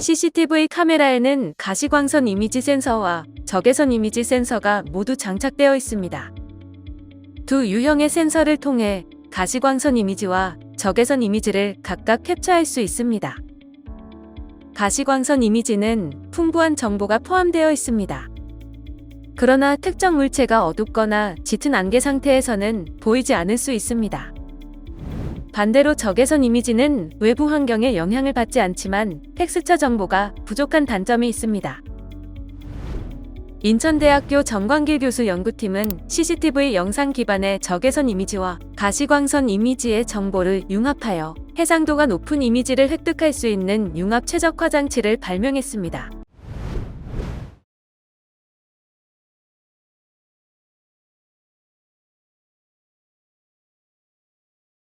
CCTV 카메라에는 가시광선 이미지 센서와 적외선 이미지 센서가 모두 장착되어 있습니다. 두 유형의 센서를 통해 가시광선 이미지와 적외선 이미지를 각각 캡처할 수 있습니다. 가시광선 이미지는 풍부한 정보가 포함되어 있습니다. 그러나 특정 물체가 어둡거나 짙은 안개 상태에서는 보이지 않을 수 있습니다. 반대로 적외선 이미지는 외부 환경에 영향을 받지 않지만 텍스처 정보가 부족한 단점이 있습니다. 인천대학교 정광길 교수 연구팀은 CCTV 영상 기반의 적외선 이미지와 가시광선 이미지의 정보를 융합하여 해상도가 높은 이미지를 획득할 수 있는 융합 최적화 장치를 발명했습니다.